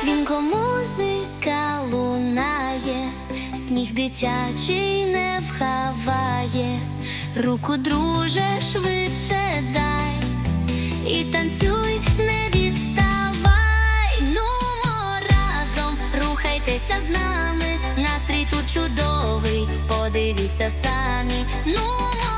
Дзвінко музика лунає, сміх дитячий не вхаває, руку, друже, швидше дай і танцюй, не відставай, нумо разом рухайтеся з нами, настрій тут чудовий, подивіться самі. Нумо